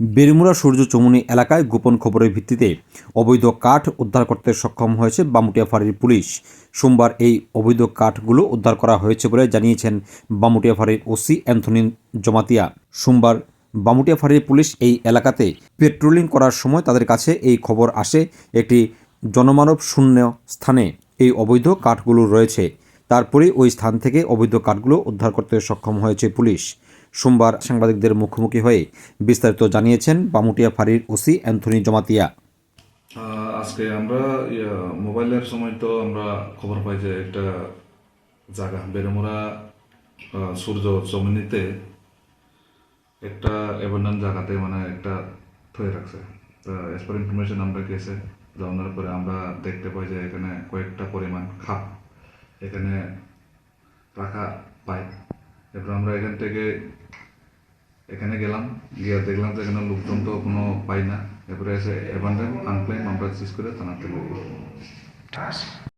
বেরমুড়া সূর্য চমুনি এলাকায় গোপন খবরের ভিত্তিতে অবৈধ কাঠ উদ্ধার করতে সক্ষম হয়েছে বামুটিয়া ফাঁড়ির পুলিশ। সোমবার এই অবৈধ কাঠগুলো উদ্ধার করা হয়েছে বলে জানিয়েছেন বামুটিয়া ফাঁড়ির ওসি অ্যান্থনি জমাতিয়া। সোমবার বামুটিয়া ফাঁড়ির পুলিশ এই এলাকাতে পেট্রোলিং করার সময় তাদের কাছে এই খবর আসে একটি জনমানব শূন্য স্থানে এই অবৈধ কাঠগুলো রয়েছে। তারপরে ওই স্থান থেকে অবৈধ কাঠগুলো উদ্ধার করতে সক্ষম হয়েছে পুলিশ। সোমবার সাংবাদিকদের মুখোমুখি হয়ে বিস্তারিত জানিয়েছেন বামুটিয়া ফাঁড়ির ওসি অ্যান্থনি জমাতিয়া। আজকে আমরা মোবাইলের সময় তো আমরা খবর পাই যে একটা জায়গা বেরমুরা সূর্য চমনিতে একটা অ্যাবান্ডান জায়গাতে মানে একটা থয়ে রাখছে। তো এস পার ইনফরমেশন আমরা গেছে যাওয়ার পরে আমরা দেখতে পাই যে এখানে কয়েকটা পরিমাণ খাপ এখানে রাখা পাই এরপর আমরা এখান থেকে এখানে গেলাম, গিয়ে দেখলাম যে এখানে লোকজন তো কোনো পাই না। এরপরে এসে অ্যাবান্ডেন্ট আনক্লেম আমরা চিজ করে থানাতে